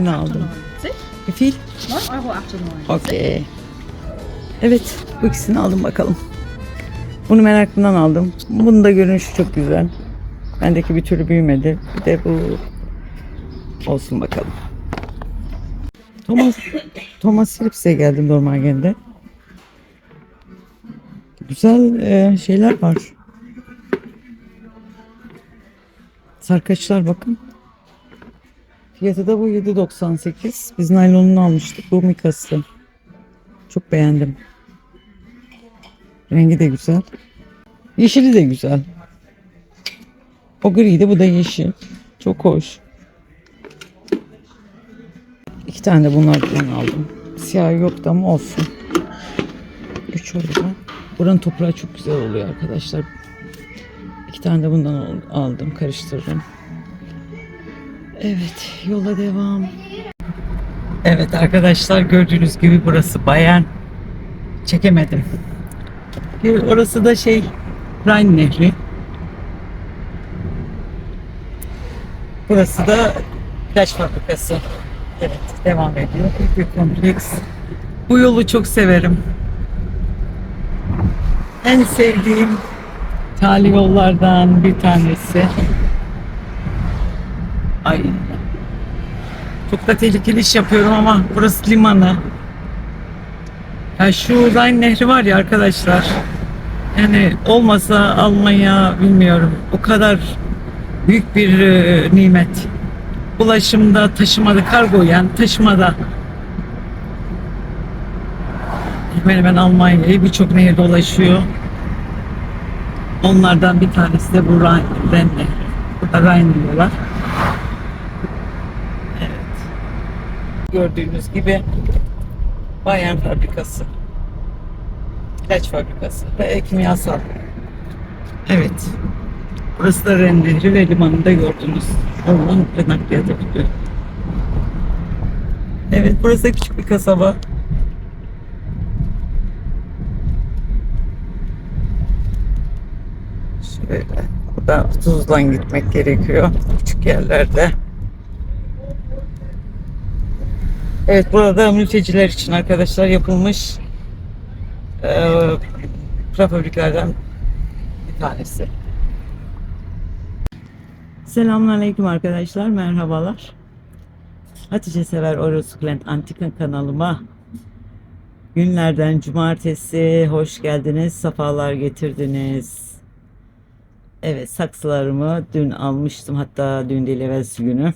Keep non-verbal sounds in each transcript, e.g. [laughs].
Neun aldım. Bir fil. Neun Euro after neun. Okey. Evet bu ikisini aldım bakalım. Bunu merakımdan aldım. Bunun da görünüşü çok güzel. Bendeki bir türlü büyümedi. Bir de bu olsun bakalım. Thomas Thomas Phillips'e geldim Dormagen'de. Güzel e, şeyler var. Sarkaçlar bakın. Fiyatı da bu 7.98. Biz naylonunu almıştık. Bu mikası. Çok beğendim. Rengi de güzel. Yeşili de güzel. O griydi bu da yeşil. Çok hoş. İki tane de bunlardan aldım. Siyah yoktu ama olsun. Üç oldu. Buranın toprağı çok güzel oluyor arkadaşlar. İki tane de bundan al- aldım. Karıştırdım. Evet yola devam. Evet arkadaşlar gördüğünüz gibi burası Bayan. Çekemedim. Bir Orası da şey Rhein Nehri. Burası da ilaç fabrikası. Evet devam ediyor. Büyük bir kompleks. Bu yolu çok severim. En sevdiğim tali yollardan bir tanesi. Ay çok da tehlikeli iş yapıyorum ama burası limanı. Ya şu Rhein Nehri var ya arkadaşlar. Yani olmasa Almanya bilmiyorum. O kadar büyük bir e, nimet. Ulaşımda, taşımada, kargo yani taşımada. Hemen hemen Almanya'yı birçok nehir dolaşıyor. Onlardan bir tanesi de bu Rhein Nehri. Burada Rhein diyorlar. Gördüğünüz gibi Bayan fabrikası. İlaç fabrikası ve kimyasal. Evet. Burası da Ren Nehri ve limanında gördünüz. Onun ve nakliyat yapıyor. Evet burası da küçük bir kasaba. Şöyle. Burada Tuzla'dan gitmek gerekiyor. Küçük yerlerde. Evet burada mülteciler için arkadaşlar yapılmış e, prefabriklerden bir tanesi. Selamünaleyküm arkadaşlar, merhabalar. Hatice Sever Orosuklent Antika kanalıma günlerden cumartesi hoş geldiniz, safalar getirdiniz. Evet saksılarımı dün almıştım hatta dün değil günü.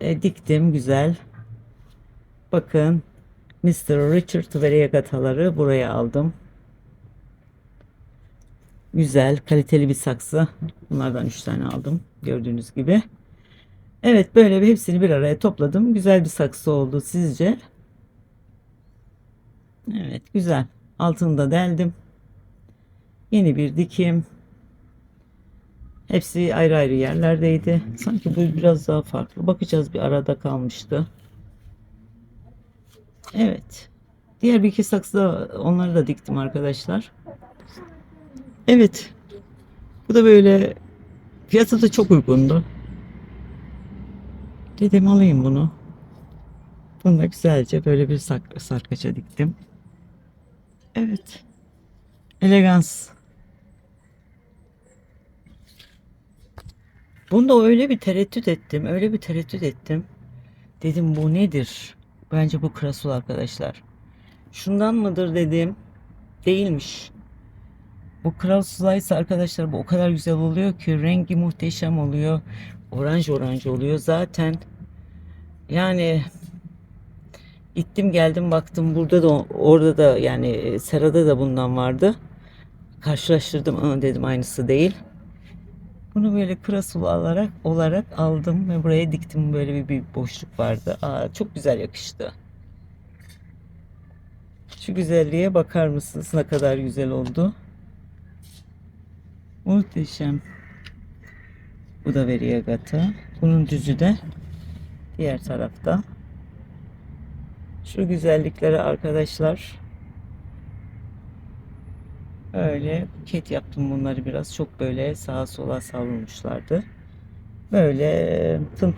E, diktim güzel. Bakın Mr. Richard Variegataları buraya aldım. Güzel, kaliteli bir saksı. Bunlardan 3 tane aldım. Gördüğünüz gibi. Evet, böyle bir hepsini bir araya topladım. Güzel bir saksı oldu sizce. Evet, güzel. Altını da deldim. Yeni bir dikim. Hepsi ayrı ayrı yerlerdeydi. Sanki bu biraz daha farklı. Bakacağız bir arada kalmıştı. Evet. Diğer bir iki saksı da onları da diktim arkadaşlar. Evet. Bu da böyle fiyatı da çok uygundu. Dedim alayım bunu. Bunu da güzelce böyle bir sak sarkaça diktim. Evet. Elegans. Bunda öyle bir tereddüt ettim. Öyle bir tereddüt ettim. Dedim bu nedir? Bence bu krasul arkadaşlar. Şundan mıdır dedim. Değilmiş. Bu krasulaysa arkadaşlar bu o kadar güzel oluyor ki rengi muhteşem oluyor. Oranj oranj oluyor zaten. Yani gittim geldim baktım burada da orada da yani serada da bundan vardı. Karşılaştırdım Aa, dedim aynısı değil. Bunu böyle krasul olarak olarak aldım ve buraya diktim. Böyle bir, bir boşluk vardı. Aa, çok güzel yakıştı. Şu güzelliğe bakar mısınız? Ne kadar güzel oldu. Muhteşem. Bu da Variegata. Bunun düzü de diğer tarafta. Şu güzelliklere arkadaşlar Öyle ket yaptım bunları biraz. Çok böyle sağa sola savrulmuşlardı. Böyle tın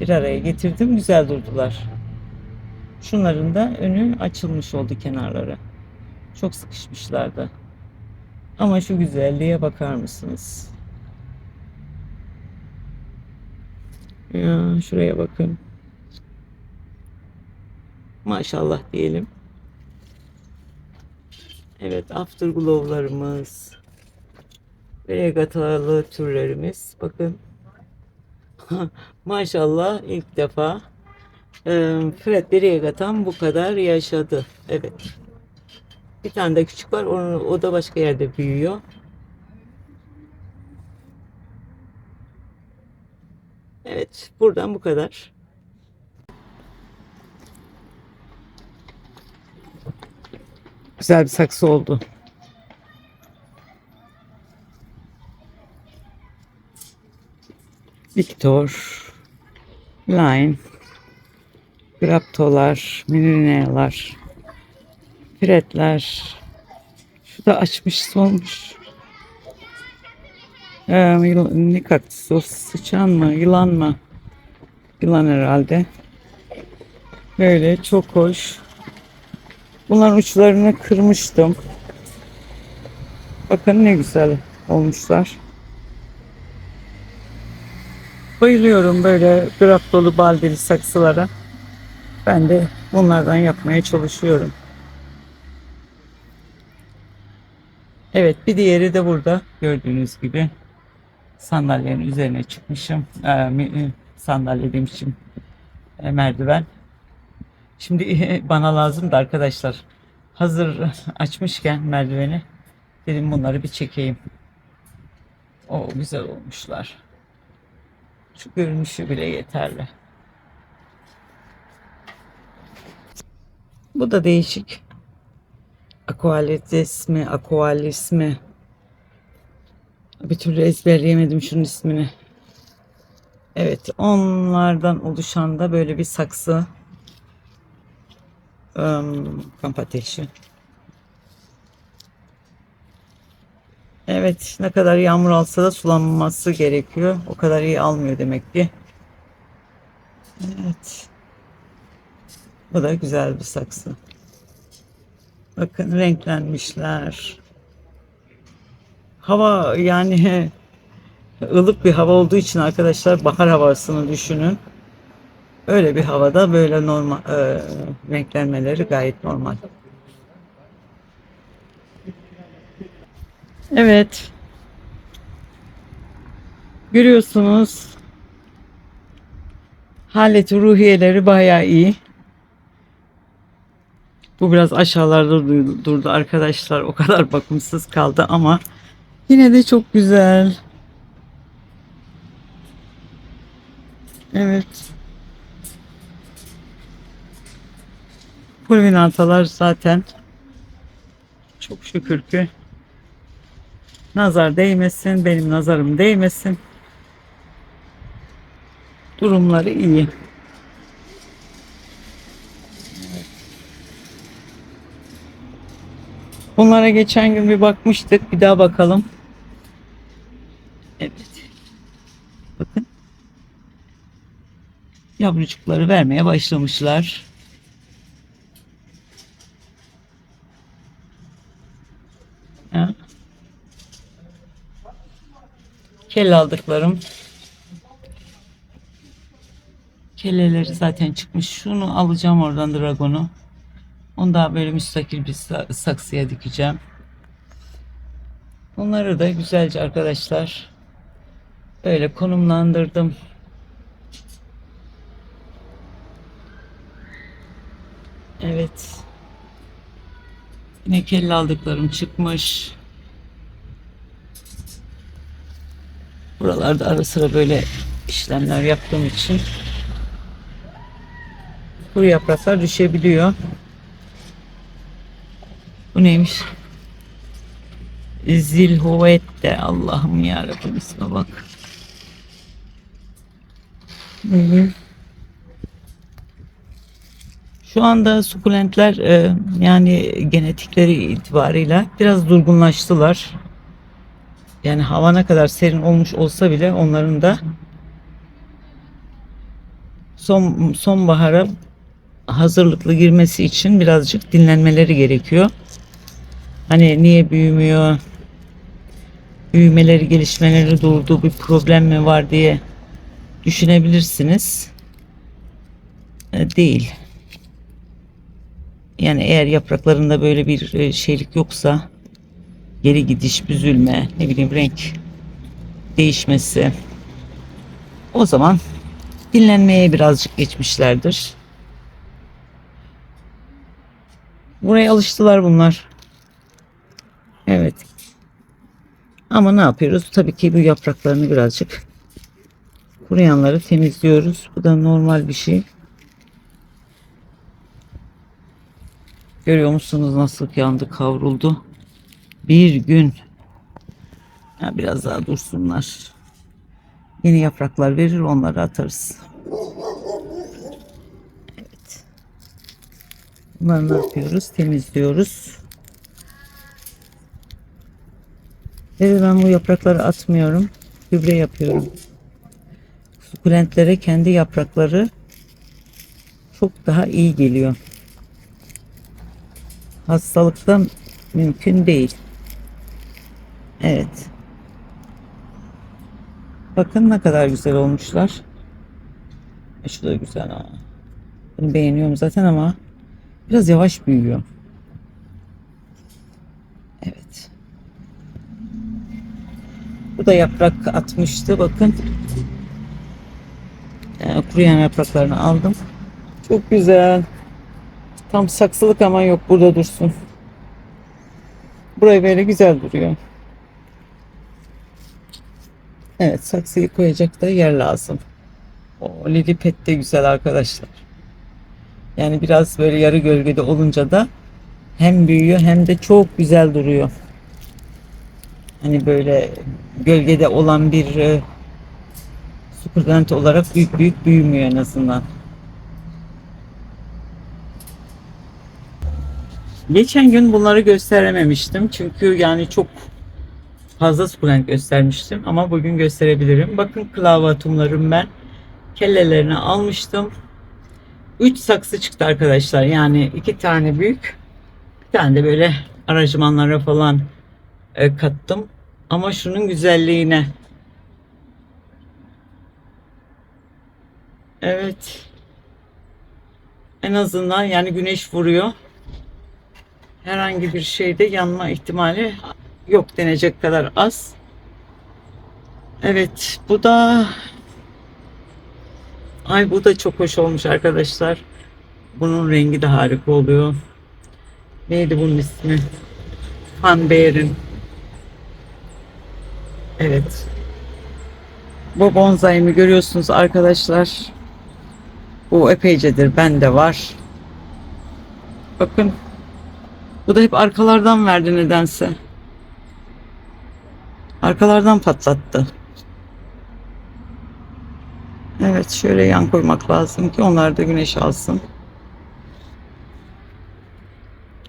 bir araya getirdim. Güzel durdular. Şunların da önü açılmış oldu kenarları. Çok sıkışmışlardı. Ama şu güzelliğe bakar mısınız? Ya şuraya bakın. Maşallah diyelim. Evet afterglow'larımız. Regatalı türlerimiz. Bakın. [laughs] Maşallah ilk defa e, Fred Regata'm bu kadar yaşadı. Evet. Bir tane de küçük var. Onu, o da başka yerde büyüyor. Evet. Buradan bu kadar. Güzel bir saksı oldu. Victor, Line, Graptolar, Mininealar, Fredler. Şu da açmış solmuş. Ee, ne kaktüsü o? Sıçan mı? Yılan mı? Yılan herhalde. Böyle çok hoş. Bunların uçlarını kırmıştım. Bakın ne güzel olmuşlar. Bayılıyorum böyle graf dolu baldeli saksılara. Ben de bunlardan yapmaya çalışıyorum. Evet bir diğeri de burada gördüğünüz gibi sandalyenin üzerine çıkmışım. Ee, sandalye demişim. E, merdiven. Şimdi [laughs] bana lazım da arkadaşlar. Hazır açmışken merdiveni dedim bunları bir çekeyim. O güzel olmuşlar. Şu görünüşü bile yeterli. Bu da değişik. Aqualitis mi, Aqualis mi? Bir türlü ezberleyemedim şunun ismini. Evet, onlardan oluşan da böyle bir saksı. Um, kamp ateşi. Evet, ne kadar yağmur alsa da sulanması gerekiyor. O kadar iyi almıyor demek ki. Evet. Bu da güzel bir saksı. Bakın renklenmişler. Hava yani [laughs] ılık bir hava olduğu için arkadaşlar bahar havasını düşünün. Öyle bir havada böyle normal e, renklenmeleri gayet normal. Evet. Görüyorsunuz. Haleti ruhiyeleri bayağı iyi. Bu biraz aşağılarda du- durdu arkadaşlar. O kadar [laughs] bakımsız kaldı ama yine de çok güzel. Evet. Pulvinatalar zaten çok şükür ki nazar değmesin, benim nazarım değmesin. Durumları iyi. Bunlara geçen gün bir bakmıştık. Bir daha bakalım. Evet. Bakın. Yavrucukları vermeye başlamışlar. Ha. Kelle aldıklarım. Kelleleri zaten çıkmış. Şunu alacağım oradan dragonu. Onu daha böyle müstakil bir sa- saksıya dikeceğim. Bunları da güzelce arkadaşlar böyle konumlandırdım. Evet. Yine kelle aldıklarım çıkmış. Buralarda ara sıra böyle işlemler yaptığım için kuru yapraklar düşebiliyor. Bu neymiş? Zilhuvette Allah'ım yarabbim isme bak. Hı. Şu anda sukulentler e, yani genetikleri itibarıyla biraz durgunlaştılar. Yani hava ne kadar serin olmuş olsa bile onların da son sonbahara hazırlıklı girmesi için birazcık dinlenmeleri gerekiyor. Hani niye büyümüyor? Büyümeleri, gelişmeleri durduğu bir problem mi var diye düşünebilirsiniz. E, Değil. Yani eğer yapraklarında böyle bir e, şeylik yoksa geri gidiş, büzülme, ne bileyim renk değişmesi o zaman dinlenmeye birazcık geçmişlerdir. Buraya alıştılar bunlar. Evet. Ama ne yapıyoruz? Tabii ki bu yapraklarını birazcık kuruyanları temizliyoruz. Bu da normal bir şey. Görüyor musunuz nasıl yandı, kavruldu? Bir gün. Ya biraz daha dursunlar. Yeni yapraklar verir, onları atarız. Evet. Bunları ne yapıyoruz? Temizliyoruz. Evet ben bu yaprakları atmıyorum. Gübre yapıyorum. Sukulentlere kendi yaprakları çok daha iyi geliyor. Hastalıkta mümkün değil. Evet. Bakın ne kadar güzel olmuşlar. E, Şu da güzel ha. Bunu beğeniyorum zaten ama biraz yavaş büyüyor. Evet. Bu da yaprak atmıştı. Bakın. Yani kuruyan yapraklarını aldım. Çok güzel. Tam saksılık ama yok burada dursun. Buraya böyle güzel duruyor. Evet saksıyı koyacak da yer lazım. O lilipet de güzel arkadaşlar. Yani biraz böyle yarı gölgede olunca da hem büyüyor hem de çok güzel duruyor. Hani böyle gölgede olan bir e, sukulent olarak büyük büyük büyümüyor en azından. Geçen gün bunları gösterememiştim. Çünkü yani çok fazla sukulent göstermiştim. Ama bugün gösterebilirim. Bakın klavatumlarım ben. Kellelerini almıştım. 3 saksı çıktı arkadaşlar. Yani iki tane büyük. Bir tane de böyle aranjmanlara falan e, kattım. Ama şunun güzelliğine. Evet. En azından yani güneş vuruyor herhangi bir şeyde yanma ihtimali yok denecek kadar az. Evet bu da ay bu da çok hoş olmuş arkadaşlar. Bunun rengi de harika oluyor. Neydi bunun ismi? Fanbear'in. Evet. Bu bonsai'mi görüyorsunuz arkadaşlar. Bu epeycedir. Bende var. Bakın bu da hep arkalardan verdi nedense. Arkalardan patlattı. Evet şöyle yan koymak lazım ki onlar da güneş alsın.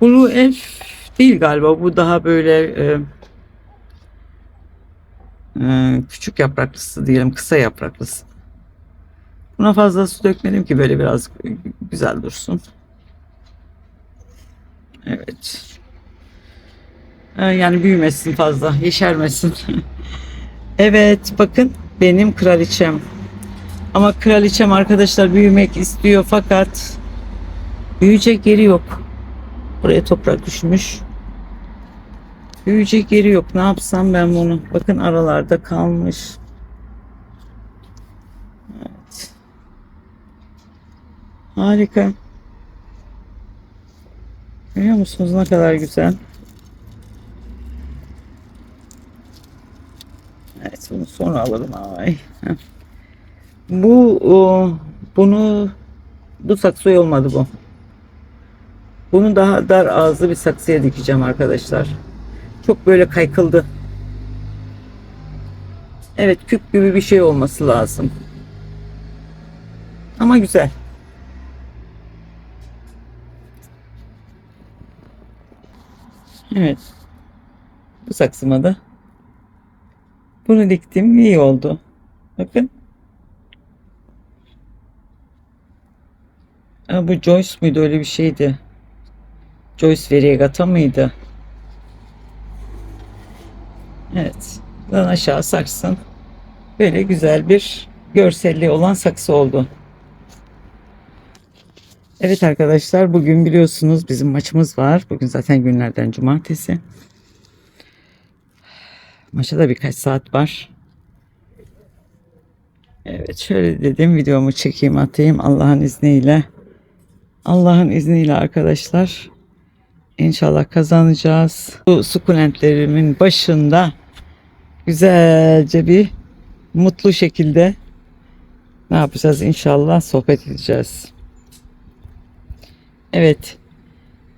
Blue F değil galiba. Bu daha böyle e, e, küçük yapraklısı diyelim. Kısa yapraklısı. Buna fazla su dökmedim ki böyle biraz güzel dursun. Evet. Yani büyümesin fazla, yeşermesin. [laughs] evet, bakın benim kraliçem. Ama kraliçem arkadaşlar büyümek istiyor fakat büyüyecek yeri yok. Buraya toprak düşmüş. Büyüyecek yeri yok. Ne yapsam ben bunu? Bakın aralarda kalmış. Evet. Harika. Görüyor musunuz ne kadar güzel. Evet bunu sonra alırım ay. Bu o, bunu bu saksı olmadı bu. Bunu daha dar ağızlı bir saksıya dikeceğim arkadaşlar. Çok böyle kaykıldı. Evet küp gibi bir şey olması lazım. Ama güzel. Evet. Bu saksıma da bunu diktim iyi oldu. Bakın. Ha, bu Joyce muydu öyle bir şeydi. Joyce Variegata mıydı? Evet. Buradan aşağı saksın. Böyle güzel bir görselliği olan saksı oldu. Evet arkadaşlar bugün biliyorsunuz bizim maçımız var. Bugün zaten günlerden cumartesi. Maça da birkaç saat var. Evet şöyle dedim videomu çekeyim atayım Allah'ın izniyle. Allah'ın izniyle arkadaşlar. İnşallah kazanacağız. Bu sukulentlerimin başında güzelce bir mutlu şekilde ne yapacağız inşallah sohbet edeceğiz. Evet.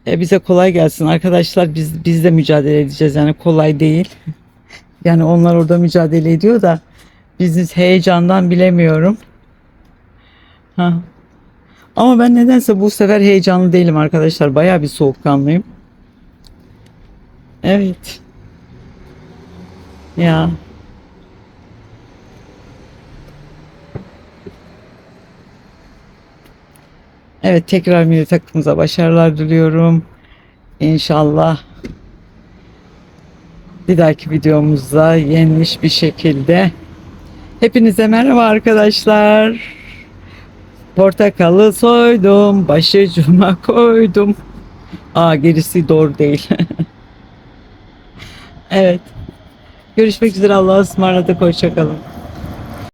E, bize kolay gelsin arkadaşlar. Biz biz de mücadele edeceğiz yani kolay değil. Yani onlar orada mücadele ediyor da biz heyecandan bilemiyorum. Ha. Ama ben nedense bu sefer heyecanlı değilim arkadaşlar. Bayağı bir soğukkanlıyım. Evet. Ya. Evet tekrar milli takımımıza başarılar diliyorum. İnşallah bir dahaki videomuzda yenmiş bir şekilde. Hepinize merhaba arkadaşlar. Portakalı soydum, başucuma koydum. Aa gerisi doğru değil. [laughs] evet. Görüşmek üzere Allah'a ısmarladık. Hoşçakalın.